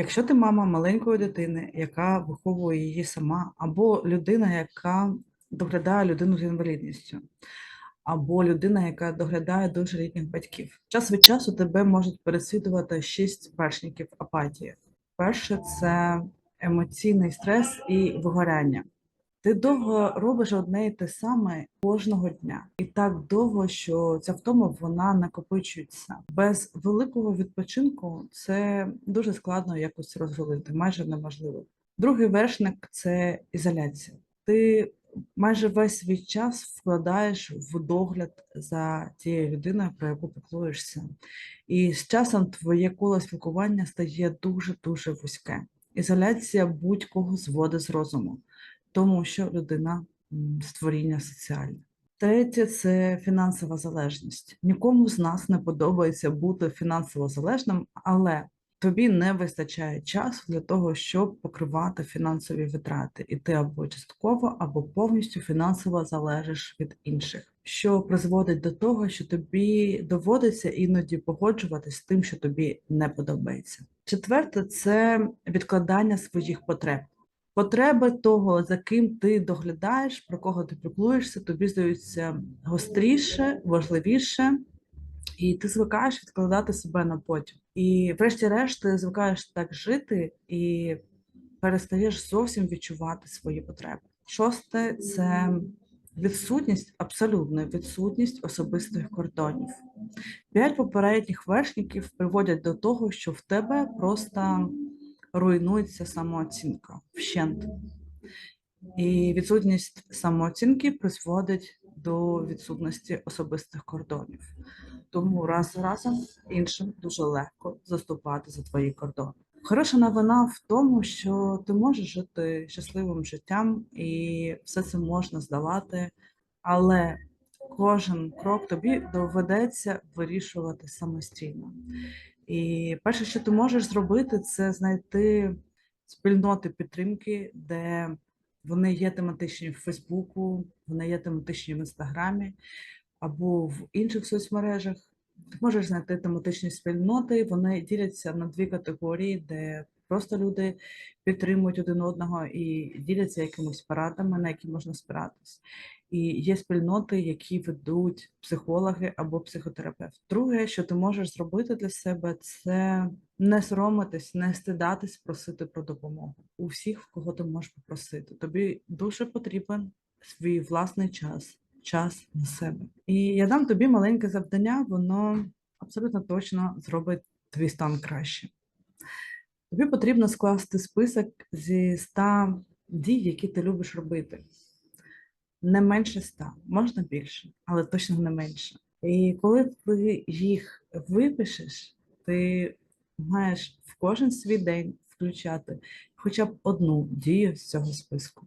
Якщо ти мама маленької дитини, яка виховує її сама, або людина, яка доглядає людину з інвалідністю, або людина, яка доглядає дуже літніх батьків, час від часу тебе можуть переслідувати шість вершників апатії. Перше це емоційний стрес і вигоряння. Ти довго робиш одне і те саме кожного дня, і так довго, що ця втома вона накопичується. Без великого відпочинку це дуже складно якось розрулити, майже неможливо. Другий вершник це ізоляція. Ти майже весь свій час вкладаєш в догляд за тією людиною, про яку піклуєшся. І з часом твоє коло спілкування стає дуже дуже вузьке. Ізоляція будь-кого зводить з розуму тому що людина створіння соціальне. Третє це фінансова залежність. Нікому з нас не подобається бути фінансово залежним, але тобі не вистачає часу для того, щоб покривати фінансові витрати, і ти або частково, або повністю фінансово залежиш від інших, що призводить до того, що тобі доводиться іноді погоджуватись з тим, що тобі не подобається. Четверте це відкладання своїх потреб. Потреби того, за ким ти доглядаєш, про кого ти піклуєшся, тобі здаються гостріше, важливіше, і ти звикаєш відкладати себе на потім. І, врешті-решт, ти звикаєш так жити і перестаєш зовсім відчувати свої потреби. Шосте це відсутність, абсолютна відсутність особистих кордонів. П'ять попередніх вершників приводять до того, що в тебе просто руйнується самооцінка вщент. І відсутність самооцінки призводить до відсутності особистих кордонів. Тому раз за разом іншим дуже легко заступати за твої кордони. Хороша новина в тому, що ти можеш жити щасливим життям і все це можна здавати, але кожен крок тобі доведеться вирішувати самостійно. І перше, що ти можеш зробити, це знайти спільноти підтримки, де вони є тематичні в Фейсбуку, вони є тематичні в Інстаграмі або в інших соцмережах. Можеш знайти тематичні спільноти, вони діляться на дві категорії, де просто люди підтримують один одного і діляться якимись порадами, на які можна спиратись. І є спільноти, які ведуть психологи або психотерапевт. Друге, що ти можеш зробити для себе, це не соромитись, не стидатись, просити про допомогу у всіх, в кого ти можеш попросити. Тобі дуже потрібен свій власний час, час на себе. І я дам тобі маленьке завдання, воно абсолютно точно зробить твій стан краще. Тобі потрібно скласти список зі 100 дій, які ти любиш робити. Не менше 100, можна більше, але точно не менше. І коли ти їх випишеш, ти маєш в кожен свій день включати хоча б одну дію з цього списку.